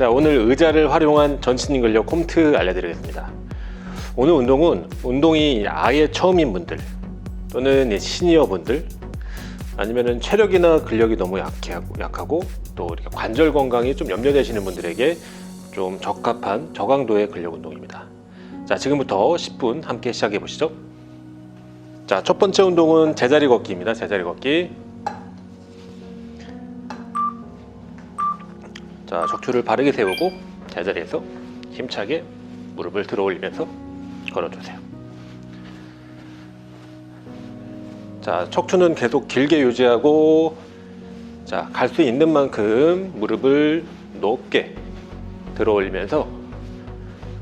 자, 오늘 의자를 활용한 전신 근력 홈트 알려드리겠습니다. 오늘 운동은 운동이 아예 처음인 분들 또는 시니어 분들 아니면은 체력이나 근력이 너무 약하고, 약하고 또 이렇게 관절 건강이 좀 염려되시는 분들에게 좀 적합한 저강도의 근력 운동입니다. 자, 지금부터 10분 함께 시작해 보시죠. 자, 첫 번째 운동은 제자리 걷기입니다. 제자리 걷기. 자, 척추를 바르게 세우고 제자리에서 힘차게 무릎을 들어 올리면서 걸어주세요. 자, 척추는 계속 길게 유지하고 자, 갈 수 있는 만큼 무릎을 높게 들어 올리면서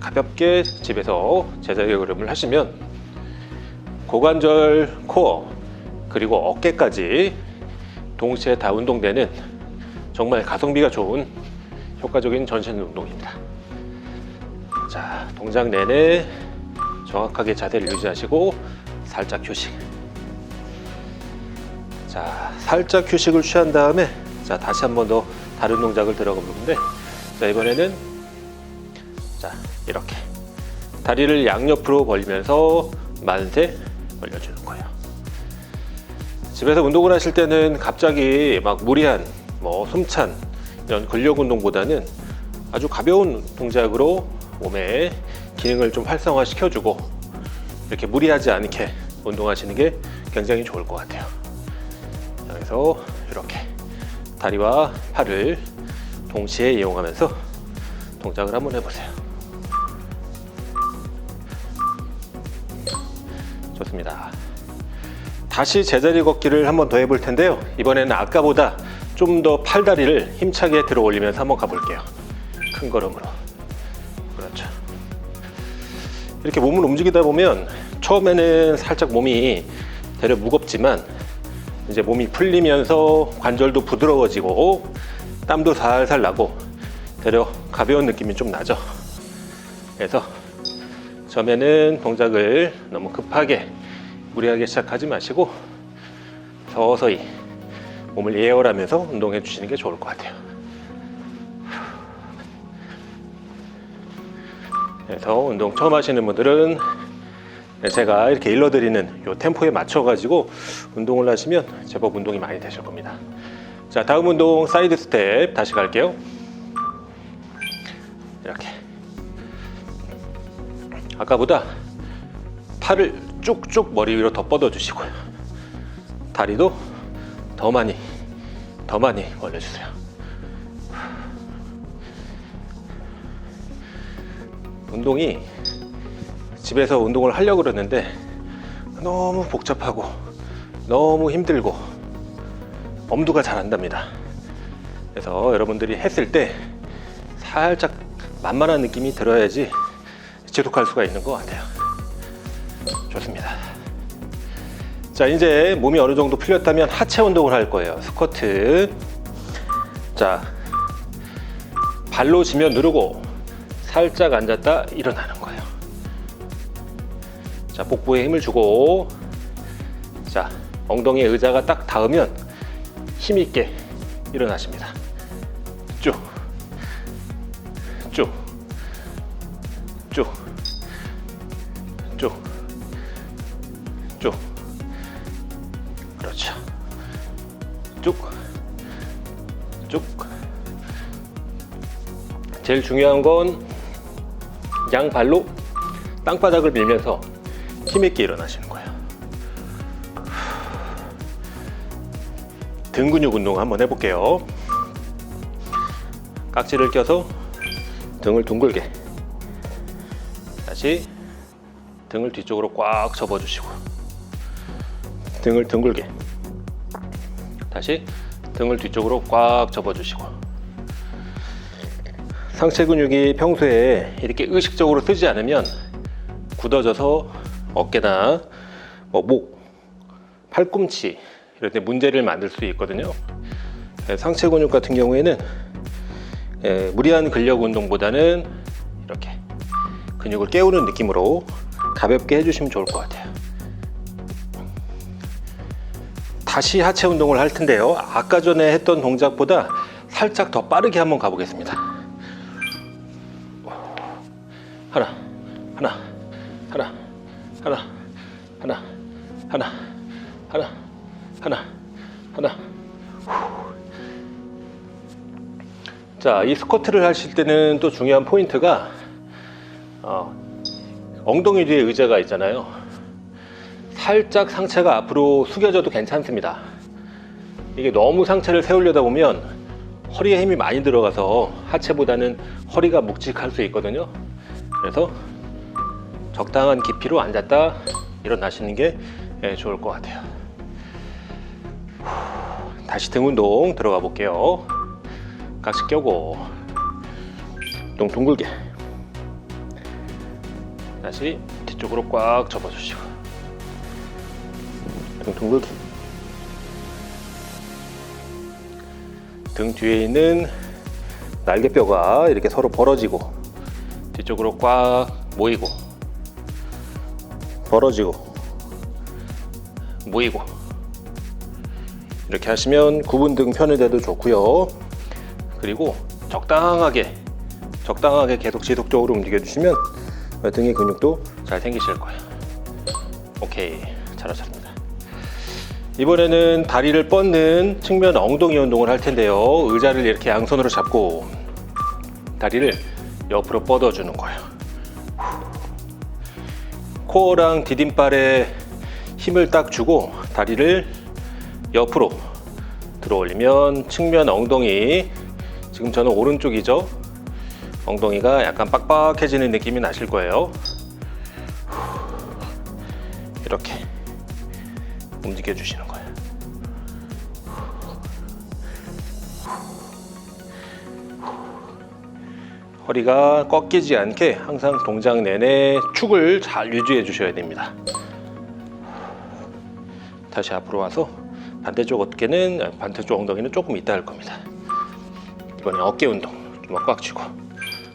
가볍게 집에서 제자리 걸음을 하시면 고관절, 코어 그리고 어깨까지 동시에 다 운동되는 정말 가성비가 좋은 효과적인 전신 운동입니다. 자, 동작 내내 정확하게 자세를 유지하시고 살짝 휴식. 자, 살짝 휴식을 취한 다음에 자, 다시 한 번 더 다른 동작을 들어가 보는데 자, 이번에는 자, 이렇게 다리를 양옆으로 벌리면서 만세 벌려주는 거예요. 집에서 운동을 하실 때는 갑자기 막 무리한 뭐 숨찬 이런 근력 운동보다는 아주 가벼운 동작으로 몸의 기능을 좀 활성화 시켜주고 이렇게 무리하지 않게 운동하시는 게 굉장히 좋을 것 같아요. 자, 그래서 이렇게 다리와 팔을 동시에 이용하면서 동작을 한번 해보세요. 좋습니다. 다시 제자리 걷기를 한번 더 해볼 텐데요. 이번에는 아까보다 좀 더 팔다리를 힘차게 들어 올리면서 한번 가볼게요. 큰 걸음으로. 그렇죠. 이렇게 몸을 움직이다 보면 처음에는 살짝 몸이 되려 무겁지만 이제 몸이 풀리면서 관절도 부드러워지고 땀도 살살 나고 되려 가벼운 느낌이 좀 나죠. 그래서 처음에는 동작을 너무 급하게 무리하게 시작하지 마시고 서서히 몸을 예열하면서 운동해 주시는 게 좋을 것 같아요. 그래서 운동 처음 하시는 분들은 제가 이렇게 일러드리는 이 템포에 맞춰가지고 운동을 하시면 제법 운동이 많이 되실 겁니다. 자, 다음 운동 사이드 스텝 다시 갈게요. 이렇게. 아까보다 팔을 쭉쭉 머리 위로 더 뻗어 주시고요. 다리도 더 많이, 더 많이 올려주세요. 운동이 집에서 운동을 하려고 그러는데 너무 복잡하고 너무 힘들고 엄두가 잘 안 납니다. 그래서 여러분들이 했을 때 살짝 만만한 느낌이 들어야지 지속할 수가 있는 것 같아요. 좋습니다. 자, 이제 몸이 어느 정도 풀렸다면 하체 운동을 할 거예요. 스쿼트. 자, 발로 지면 누르고 살짝 앉았다 일어나는 거예요. 자, 복부에 힘을 주고 자, 엉덩이에 의자가 딱 닿으면 힘 있게 일어나십니다. 쭉. 제일 중요한 건 양발로 땅바닥을 밀면서 힘있게 일어나시는 거예요. 등 근육 운동 한번 해볼게요. 깍지를 껴서 등을 둥글게 다시 등을 뒤쪽으로 꽉 접어주시고 등을 둥글게 다시 등을 뒤쪽으로 꽉 접어주시고 상체 근육이 평소에 이렇게 의식적으로 쓰지 않으면 굳어져서 어깨나 뭐 목, 팔꿈치 이런 데 문제를 만들 수 있거든요. 네, 상체 근육 같은 경우에는 예, 무리한 근력 운동보다는 이렇게 근육을 깨우는 느낌으로 가볍게 해주시면 좋을 것 같아요. 다시 하체 운동을 할 텐데요. 아까 전에 했던 동작보다 살짝 더 빠르게 한번 가보겠습니다. 하나, 하나, 하나, 하나, 하나, 하나, 하나, 하나, 하나. 자, 이 스쿼트를 하실 때는 또 중요한 포인트가 어, 엉덩이 뒤에 의자가 있잖아요. 살짝 상체가 앞으로 숙여져도 괜찮습니다. 이게 너무 상체를 세우려다 보면 허리에 힘이 많이 들어가서 하체보다는 허리가 묵직할 수 있거든요. 그래서 적당한 깊이로 앉았다 일어나시는 게 예, 좋을 것 같아요. 후, 다시 등 운동 들어가 볼게요. 같이 껴고 동 둥글게 다시 뒤쪽으로 꽉 접어주시고 등 둥글게 등 뒤에 있는 날개뼈가 이렇게 서로 벌어지고 뒤쪽으로 꽉 모이고 벌어지고 모이고 이렇게 하시면 구분 등 펴는 데도 좋고요. 그리고 적당하게 적당하게 계속 지속적으로 움직여 주시면 등의 근육도 잘 생기실 거예요. 오케이 잘하셨습니다. 이번에는 다리를 뻗는 측면 엉덩이 운동을 할 텐데요. 의자를 이렇게 양손으로 잡고 다리를 옆으로 뻗어주는 거예요. 코어랑 디딤발에 힘을 딱 주고 다리를 옆으로 들어 올리면 측면 엉덩이 지금 저는 오른쪽이죠. 엉덩이가 약간 빡빡해지는 느낌이 나실 거예요. 이렇게 움직여 주시는 거예요. 허리가 꺾이지 않게 항상 동작 내내 축을 잘 유지해 주셔야 됩니다. 다시 앞으로 와서 반대쪽 어깨는 반대쪽 엉덩이는 조금 이따 할 겁니다. 이번엔 어깨 운동 주먹 꽉 쥐고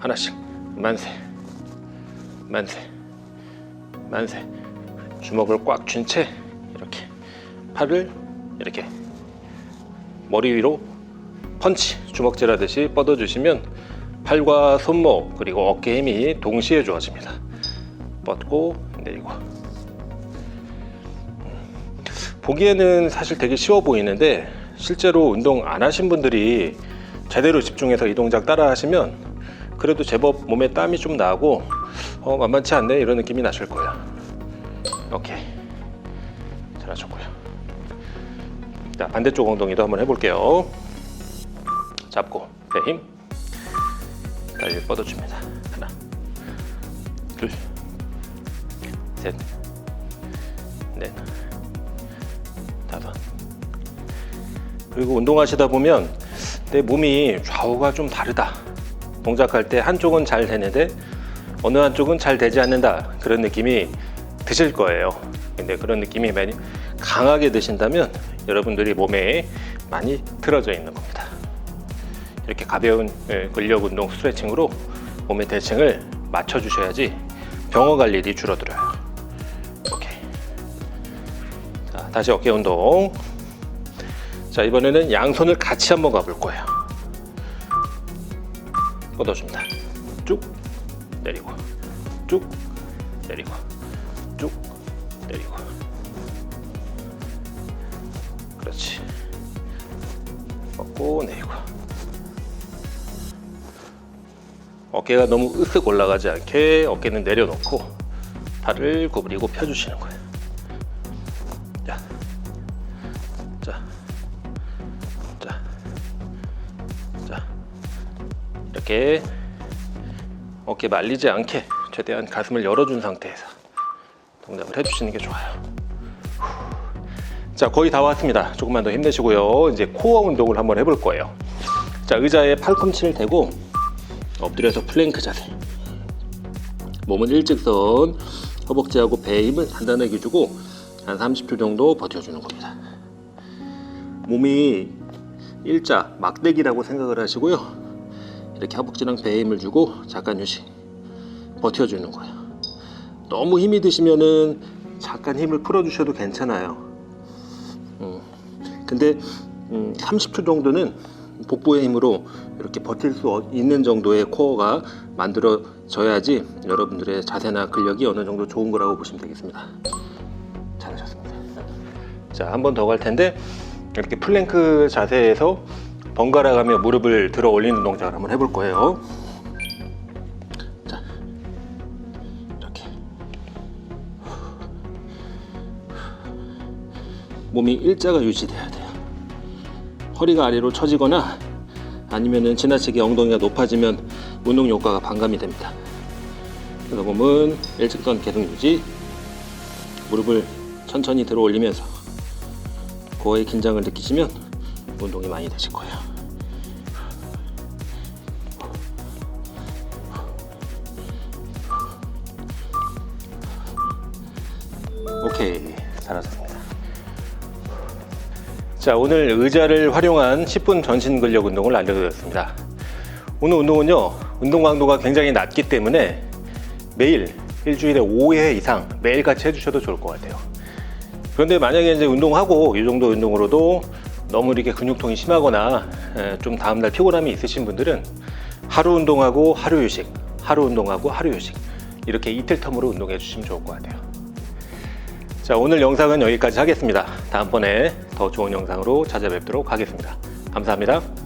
하나씩 만세 만세 만세 주먹을 꽉 쥔 채 팔을 이렇게 머리 위로 펀치 주먹질 하듯이 뻗어주시면 팔과 손목 그리고 어깨 힘이 동시에 좋아집니다. 뻗고 내리고 보기에는 사실 되게 쉬워 보이는데 실제로 운동 안 하신 분들이 제대로 집중해서 이 동작 따라 하시면 그래도 제법 몸에 땀이 좀 나고 어, 만만치 않네 이런 느낌이 나실 거예요. 오케이 잘하셨고요. 자 반대쪽 엉덩이도 한번 해볼게요. 잡고 배 힘. 다리 뻗어줍니다. 하나, 둘, 셋, 넷, 다섯. 그리고 운동하시다 보면 내 몸이 좌우가 좀 다르다. 동작할 때 한쪽은 잘 되는데 어느 한쪽은 잘 되지 않는다. 그런 느낌이 드실 거예요. 근데 그런 느낌이 많이 강하게 드신다면 여러분들이 몸에 많이 틀어져 있는 겁니다. 이렇게 가벼운 예, 근력 운동 스트레칭으로 몸의 대칭을 맞춰 주셔야지 병어 갈 일이 줄어들어요. 오케이. 자, 다시 어깨 운동. 자, 이번에는 양손을 같이 한번 가볼 거예요. 뻗어줍니다. 쭉 내리고, 쭉 어깨가 너무 으쓱 올라가지 않게 어깨는 내려놓고 팔을 구부리고 펴주시는 거예요. 자, 자, 자, 자, 이렇게 어깨 말리지 않게 최대한 가슴을 열어준 상태에서 동작을 해주시는 게 좋아요. 자, 거의 다 왔습니다. 조금만 더 힘내시고요. 이제 코어 운동을 한번 해볼 거예요. 자, 의자에 팔꿈치를 대고 엎드려서 플랭크 자세. 몸은 일직선, 허벅지하고 배에 힘을 단단하게 주고 한 30초 정도 버텨주는 겁니다. 몸이 일자, 막대기라고 생각을 하시고요. 이렇게 허벅지랑 배에 힘을 주고 잠깐 휴식. 버텨주는 거예요. 너무 힘이 드시면은 잠깐 힘을 풀어주셔도 괜찮아요. 음, 근데 음, 30초 정도는 복부의 힘으로 이렇게 버틸 수 어- 있는 정도의 코어가 만들어져야지 여러분들의 자세나 근력이 어느 정도 좋은 거라고 보시면 되겠습니다. 잘하셨습니다. 자, 한 번 더 갈 텐데 이렇게 플랭크 자세에서 번갈아 가며 무릎을 들어 올리는 동작을 한번 해볼 거예요. 자, 이렇게 몸이 일자가 유지돼야 돼요. 허리가 아래로 처지거나 아니면은 지나치게 엉덩이가 높아지면 운동 효과가 반감이 됩니다. 그래서 몸은 일직선 계속 유지, 무릎을 천천히 들어 올리면서 코어의 긴장을 느끼시면 운동이 많이 되실 거예요. 오케이, 잘하셨습니다. 자, 오늘 의자를 활용한 10분 전신 근력 운동을 알려드렸습니다. 오늘 운동은요, 운동 강도가 굉장히 낮기 때문에 매일 일주일에 5회 이상 매일 같이 해주셔도 좋을 것 같아요. 그런데 만약에 이제 운동하고 이 정도 운동으로도 너무 이렇게 근육통이 심하거나 에, 좀 다음날 피곤함이 있으신 분들은 하루 운동하고 하루 휴식, 하루 운동하고 하루 휴식 이렇게 이틀 텀으로 운동해 주시면 좋을 것 같아요. 자, 오늘 영상은 여기까지 하겠습니다. 다음번에 더 좋은 영상으로 찾아뵙도록 하겠습니다. 감사합니다.